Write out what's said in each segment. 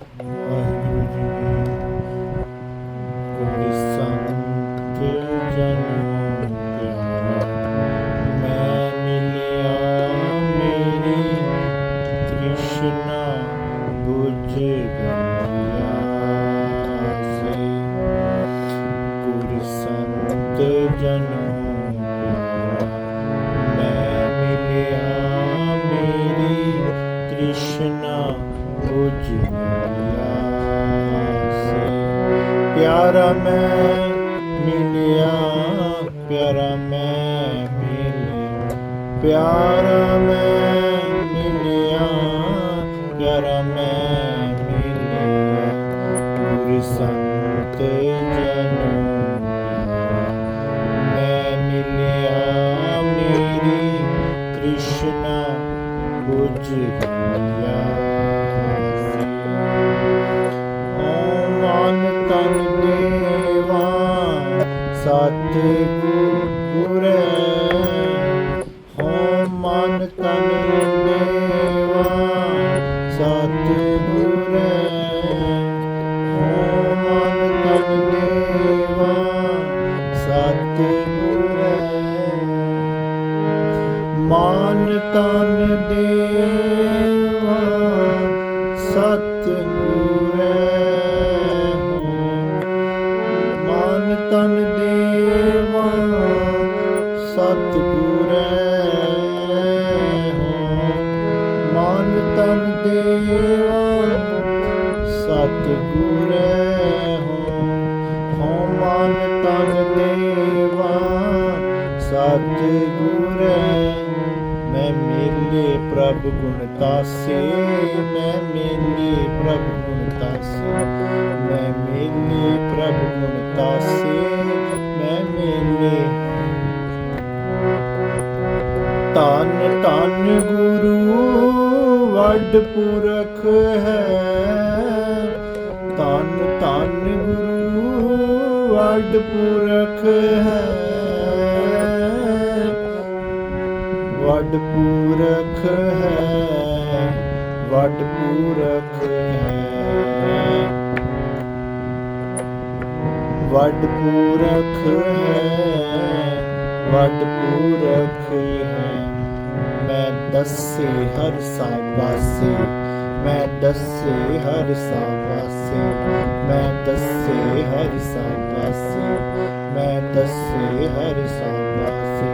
ਵਾਹਿਗੁਰੂ ਜੀ ਗੁਰ ਸੰਤ ਜਨ ਮਿਲਿਆ ਪਿਆਰਾ ਮੈਂ ਮਿਲਿਆ ਪਿਆਰਾ ਮੈਂ ਸਤ ਹੋ। ਮਾਨ ਤਨ ਦੇਵਾ ਸਤ ਮੈਂ ਮਿਲੇ ਪ੍ਰਭ ਗੁਣ ਤਾਸੇ, ਮੈਂ ਮਿਲੇ ਪ੍ਰਭ ਗੁਣ ਤਾਸੇ। ਮੈਂ ਮਿਲੇ ਪ੍ਰਭ ਗੁਣ ਤਾਸੇ, ਮੈਂ ਮਿਲੇ। ਤਨ ਤਨ ਗੁਰੂ, ਵੱਡ ਪੁਰਖ ਹੈ। ਵੱਡ ਪੁਰਖ ਹੈ। ਵੱਡ ਪੁਰਖ ਹੈ। ਵੱਡ ਪੁਰਖ ਹੈ। ਵੱਡ ਪੁਰਖ ਹੈ। ਵੱਡ ਪੁਰਖ ਹੈ। ਮੈਂ ਦੱਸੇ ਹਰ ਸਾਬਾਸੇ ਮੈਂ ਦੱਸੇ ਹਰ ਸਾਬਾਸੇ ਮੈਂ ਦੱਸੇ ਹਰ ਸਾਬਾਸੇ ਮੈਂ ਦੱਸੇ ਹਰ ਸਾਬਾਸੇ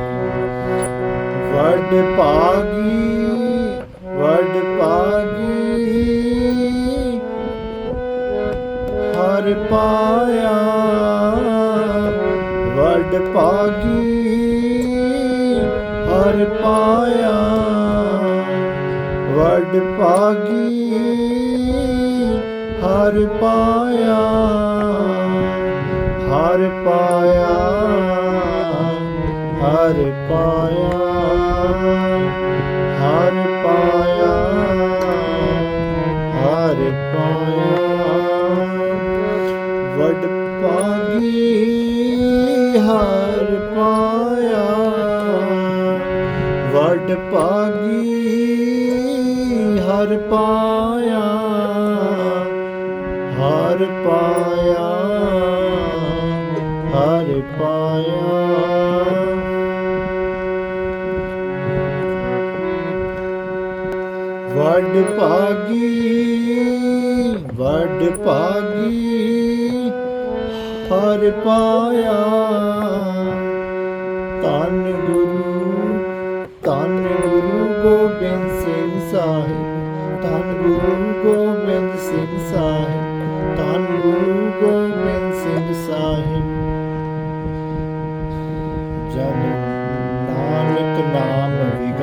ਵੱਡ ਪਾਗੀ ਵੱਡ ਪਾਗੀ ਹਰ ਪਾਇਆ, ਵੱਡ ਪਾਗੀ ਹਰ ਪਾਇਆ। ਵੱਡ ਹਰ ਪਾਇਆ ਹਰ ਪਾਇਆ ਹਰ ਪਾਇਆ ਹਰ ਪਾਇਆ ਹਰ ਪਾਇਆ। ਵੱਡ ਪਾਗੀ ਹਰ ਪਾਇਆ, ਵੱਡ ਪਾਗੀ ਪਾਇਆ ਹਰ ਪਾਇਆ ਹਰ ਪਾਇਆ। ਵੱਡ ਭਾਗੀ ਵੱਡ ਭਾਗੀ ਹਰ ਪਾਇਆ। ਤਨ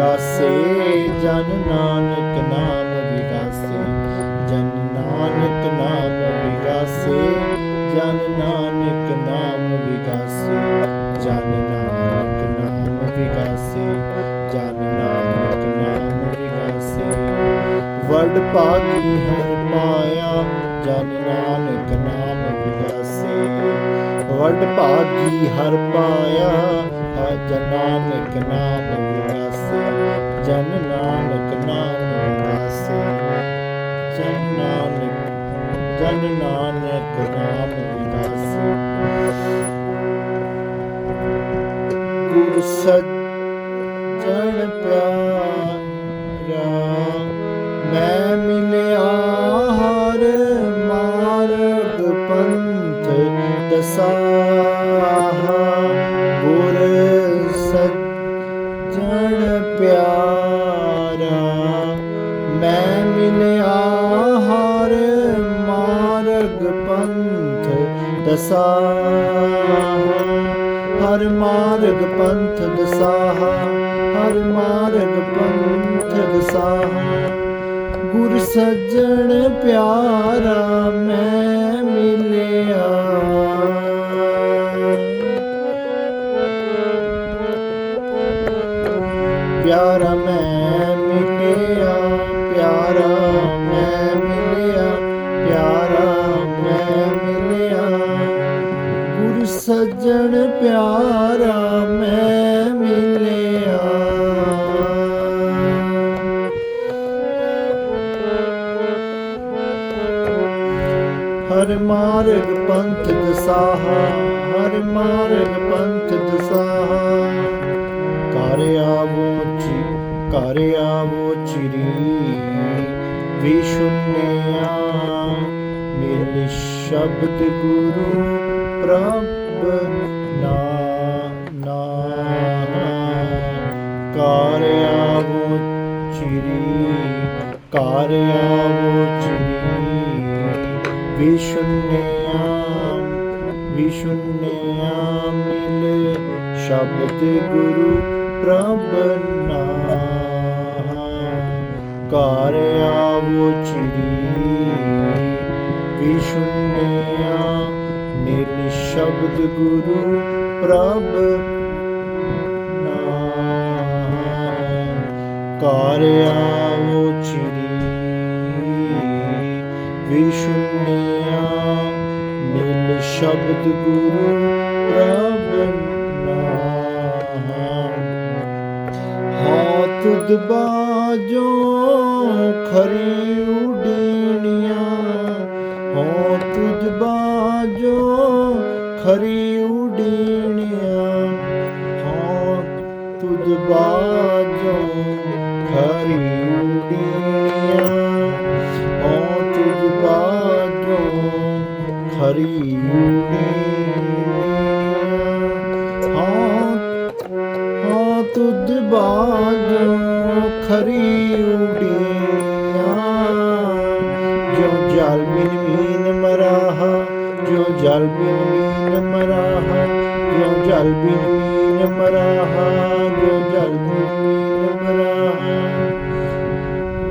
ਵਿਗਾਸੇ, ਜਨ ਨਾਨਕ ਨਾਮ ਵਿਗਾਸੇ, ਜਨ ਨਾਨਕ ਨਾਮ ਵਿਗਾਸੇ, ਜਨ ਨਾਨਕ ਨਾਮ ਵਿਗਾਸੇ, ਜਨ ਨਾਨਕ ਨਾਮ ਵਿਗਾਸੇ, ਜਨ ਨਾਨਕ ਨਾਮ ਵਿਗਾਸੇ। ਵਡ ਭਾਗੀ ਹਰ ਮਾਇਆ ਜਨ ਨਾਨਕ ਨਾਮ ਵਿਗਾਸੇ ਵਡ ਭਾਗੀ ਹਰ ਪਾਇਆ ਜਨ ਨਾਨਕ ਨਾਮ ਵਿਗਾਸੇ ਜਨ ਨਾਨਕ ਨਾਮ ਵਿਗਾਸੇ ਜਨ ਨਾਨਕ ਜਨ ਨਾਨਕ ਨਾਮ ਵਿਗਾਸੇ ਗੁਰ ਸੱਜਣ ਪਿਆਰਾ, ਮੈਂ ਦਸਾਹਾ ਗੁਰ ਸੱਜਣ ਪਿਆਰਾ, ਮੈਂ ਮਿਲਿਆ ਹਰ ਮਾਰਗ ਪੰਥ ਦਸਾ ਹਰ ਮਾਰਗ ਪੰਥ ਦਸਾਹਾ, ਹਰ ਮਾਰਗ ਪੰਥ ਦਸਾਹਾ। ਗੁਰ ਸੱਜਣ ਪਿਆਰਾ, ਮੈਂ ਘਰ ਆਵੋ ਚਿਰੀ। ਵਿਸ਼ੁਨਿਆ ਮਿਲ ਸ਼ਬਦ ਗੁਰੂ ਪ੍ਰਭ ਨਾ ਨਾ। ਘਰ ਆਵੋ ਚਿਰੀ ਘਰ ਆਵੋ ਚਿਰੀ। ਵਿਸ਼ੁਨਿਆ ਵਿਸ਼ੁਨਿਆ ਮਿਲ ਸ਼ਬਦ ਗੁਰੂ ਪ੍ਰਭ ਨਾਮ ਘਰ ਆਵੋ ਚਿਰੀ ਵਿਸ਼ੁਨਿਆ ਮਿਲ ਸ਼ਬਦ ਗੁਰੂ ਪ੍ਰਭ ਨਾਮ ਘਰ ਆਵੋ ਵਿਸ਼ੁਨਿਆ ਮਿਲ ਸ਼ਬਦ ਗੁਰੂ ਪ੍ਰਭ ਤੁਧ ਬਾਜੋ ਖਰੀ ਉਡੀਣੀਆਂ। ਹਾਂ ਤੁਧ ਬਾਜੋ ਖਰੀ ਉਡੀਣੀਆਂ। ਹਾਂ ਤੁਧ ਬਾਜੋ ਖਰੀ ਉਡੀਣੀਆਂ। ਹਾਂ ਤੁਧ ਬਾਜੋ ਖਰੀ ਉਡੀਣੀਆਂ। ਹਾਂ ਹਾਂ ਤੁਧ ਬਾਜੋ ਜੋ ਮਰਾਹਾ ਜੋ ਜਲ ਮਰਾਹਾ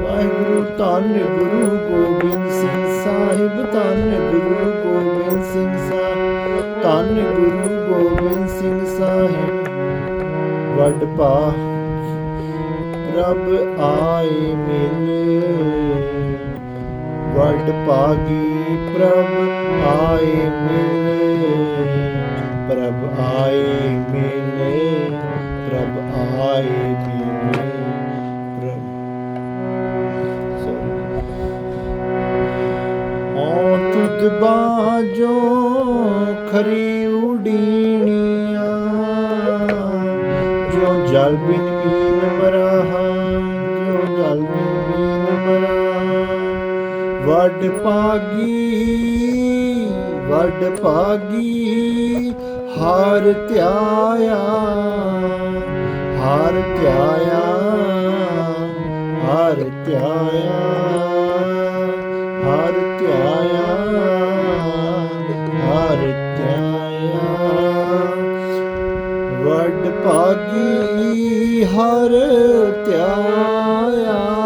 ਵਾਹਿਗੁਰੂ ਧੰਨ ਗੁਰੂ ਗੋਬਿੰਦ ਸਿੰਘ ਸਾਹਿਬ, ਧੰਨ ਗੁਰੂ ਗੋਬਿੰਦ ਸਿੰਘ ਸਾਹਿਬ, ਧੰਨ ਗੁਰੂ ਗੋਬਿੰਦ ਸਿੰਘ ਸਾਹਿਬ। ਵੱਡ ਪਾ ਰੱਬ ਆਏ ਮਿਲ। ਵੱਡ ਪਾਗੀ ਪ੍ਰਭ ਆਏ ਮਿਲ। ਓ ਬਾਜੋ ਖਰੀ ਉਡੀਣੀਆਂ ਜੋ ਜਲ ਬਿਨ ਮੀਨ ਮਰਾਹਾ ਜੋ ਜਲ ਬਿਨ ਮੀਨ ਮਰਾਹਾ? ਵੱਡ ਪਾਗੀ ਵੱਡ ਪਾਗੀ ਹਾਰ ਧਿਆਇਆ ਹਾਰ ਧਿਆਇਆ ਹਾਰ ਧਿਆਇਆ ਹਾਰ ਧਿਆਇਆ। ਭਾਗੀ ਹਰ ਧਿਆਇਆ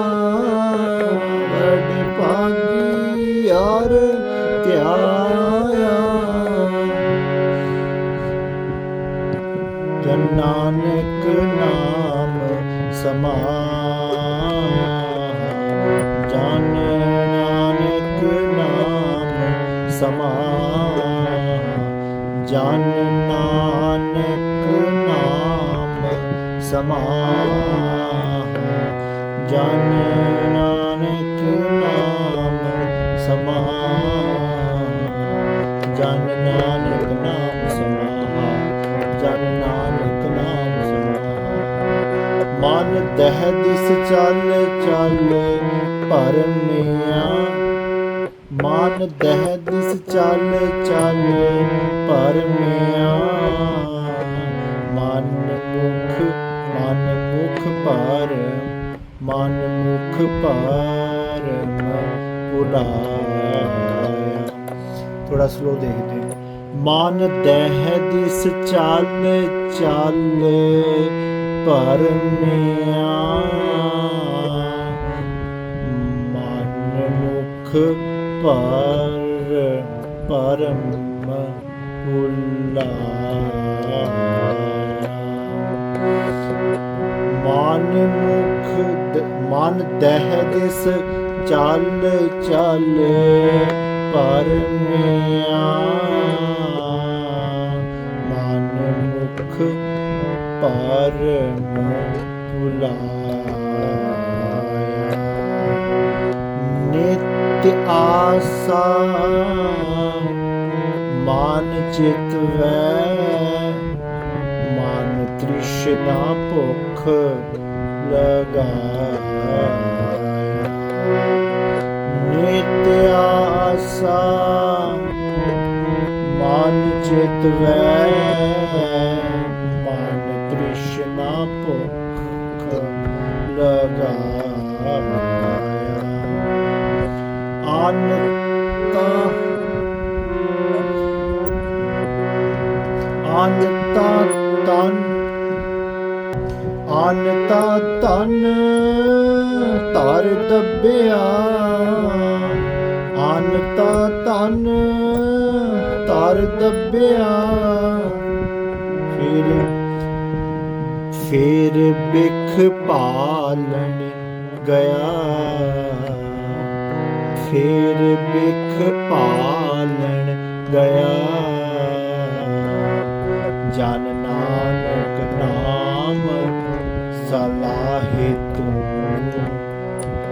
ਜਨ ਨਾਨਕ ਨਾਮ ਸਮਾਹਾ। ਜਨ ਨਾਨਕ ਨਾਮ ਸਮਾਹਾ। ਜਨ ਨਾਨਕ ਨਾਮ ਸਮਾਹਾ। ਮਨ ਦਹਿ ਦਿਸ ਚੱਲ ਚੱਲ ਪਰਮਿਆ ਮਨ ਦਹਿ ਦਿਸ ਚੱਲ ਚੱਲ ਪਰਮਿਆ ਮਨ ਮੁਖ ਪਰ ਭੁਲਾਇਆ ਥੋੜਾ ਸਲੋ ਦੇਖਦੇ ਹਾਂ। ਮਨ ਦਹਿ ਦਿਸ ਚੱਲ ਚੱਲ ਪਰਮਿਆ ਮਨ ਮੁਖ ਪਰ ਪਰਮ ਭੁਲਾਇਆ ਮਨ ਮੁਖ ਦ- ਮਨ ਦਹਿ ਦਿਸ ਚੱਲ ਚੱਲ ਪਰਮਿਆ ਮਨ ਮੁਖ ਪਰਮ ਭੁਲਾਇਆ ਨਿਤ ਆਸਾ ਮਨ ਚਿਤ ਵੈ ਮਨ ਤ੍ਰਿਸ਼ਨਾ ਭੁਖ ਲਗਾਇਆ। ਨਿਤ ਆਸਾ ਮਨ ਚਿਤ ਵੈ ਮਨ ਤ੍ਰਿਸ਼ਨਾ ਭੁਖ ਲਗਾਇਆ। ਬਿਖ ਪਾਲਣ ਗਿਆ ਜਨ ਨਾਨਕ ਨਾਮ ਸਲਾਹੇ ਤੂੰ।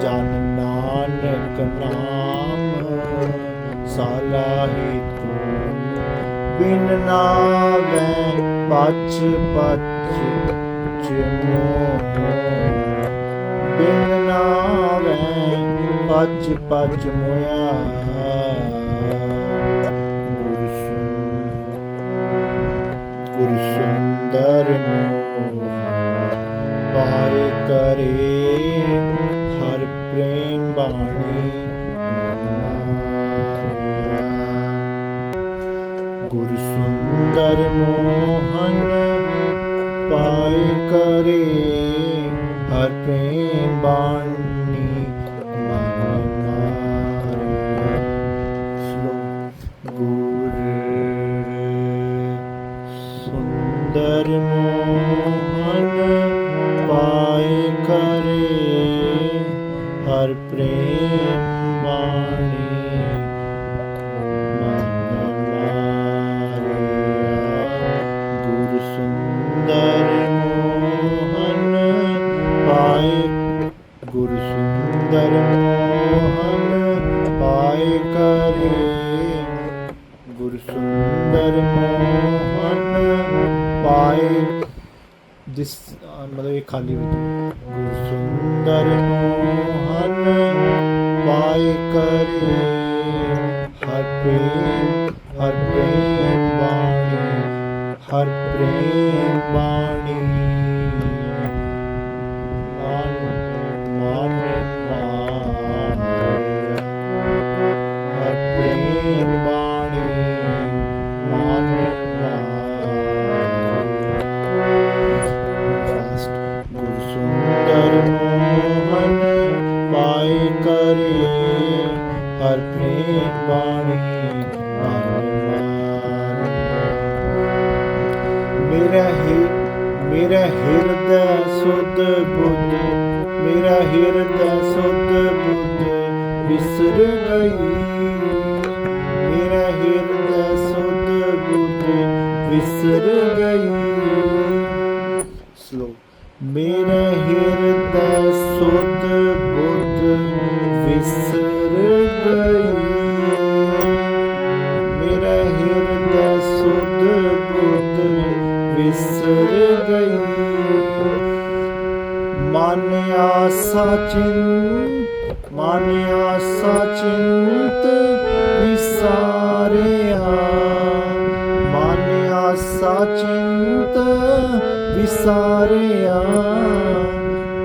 ਜਨ ਨਾਨਕ ਨਾਮ ਸਲਾਹੇ ਤੂੰ। ਬਿਨ ਨਾਵੇ ਪਛ ਪਛ ਚਮੋ ਬਿਨ ਨਾਵੇ ਪਛ ਪਛ ਮੋਇਆ। ਗੁਰ ਸੁੰਦਰ ਮੋਹ ਪਾਏ ਕਰੇ ਹਰ ਪ੍ਰੇਮ ਬਾਣੀ ਗੁਰ ਸੁੰਦਰ ਮੋਹਨ ਪਾਏ ਕਰੇ ਹਰ ਪ੍ਰੇਮ ਬਾਣੀ ਹਰ ਪ੍ਰੇਮ ਬਾਣੀ ਮਨ ਮਾਰਿਆ ਗੁਰ ਸੁੰਦਰ ਮੋਹਨ ਪਾਏ ਗੁਰ ਸੁੰਦਰ ਮੋਹਨ ਪਾਏ ਕਰੇ ਗੁਰ ਸੁੰਦਰ ਮੋਹਨ ਪਾਏ ਜਿਸ ਮਤਲਬ ਇਹ ਖਾਲੀ ਵਿੱਚ ਸੁੰਦਰ ਮੋਹਨ ਪਾਏ ਕਰੇ। ਮੇਰਾ ਹੀ ਮੇਰਾ ਹਿਰਦੈ ਸੁਧ ਬੁੱਧ ਮੇਰਾ ਹਿਰਦੈ ਸੁਧ ਬੁੱਧ ਵਿਸਰ ਗਈ। ਮੇਰਾ ਹਿਰਦੈ ਸੁਧ ਬੁੱਧ ਵਿਸਰ ਗਈ। ਸਲੋ ਮੇਰਾ मान्या सचिन् मान्या सचिन्त विसारे मान्या सचिन्त विसारे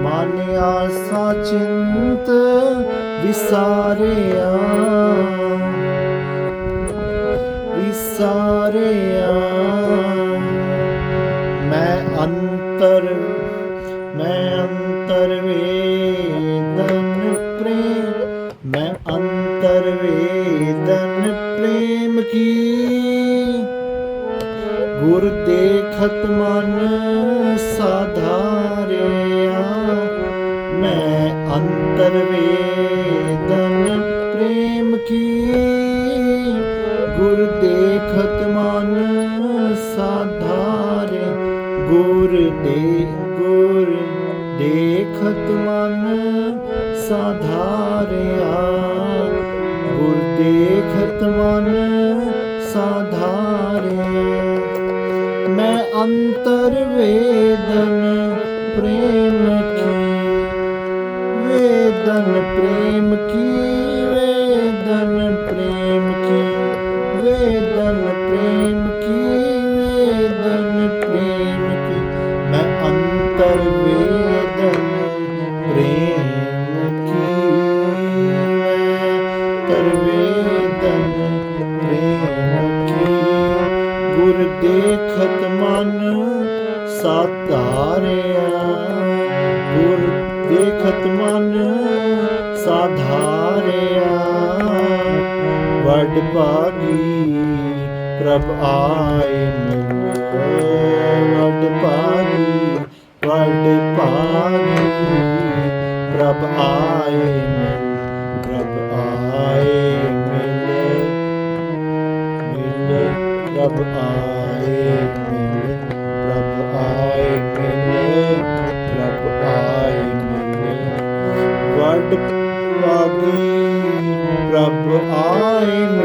मान्या सचिन्त विसारे विसारे मैं अंतर ਪ੍ਰੇਮ ਕੀ? ਗੁਰ ਦੇਖਤ ਮਨ ਸਾਧਾਰਿਆ ਮੈਂ ਅੰਤਰ ਵੇਦਨ ਦੇਖਤ ਮਨ ਸਾਧਾਰਿਆ ਮੈਂ ਅੰਤਰ ਵੇਦਨ ਪ੍ਰੇਮ ਕੀ। ਵੇਦਨ ਪ੍ਰੇਮ ਕੀ, ਵੇਦਨ ਪ੍ਰੇਮ ਕੀ। ਵੇਦਨ ਪ੍ਰੇਮ ਦੇਖਤ ਮਨ ਸਾਧਾਰਿਆ। ਵਡ ਭਾਗੀ ਪ੍ਰਭ ਆਏ ਮਿਲ ਵਡ ਭਾਗੀ ਵਡ ਭਾਗੀ ਪ੍ਰਭ ਆਏ ਮਿਲ ਪ੍ਰਭ ਆਏ ਮਿਲ ਮਿਲ ਪ੍ਰਭ ਆਏ ਮਿਲ ਵਡ ਭਾਗੀ ਪ੍ਰਭ ਆਏ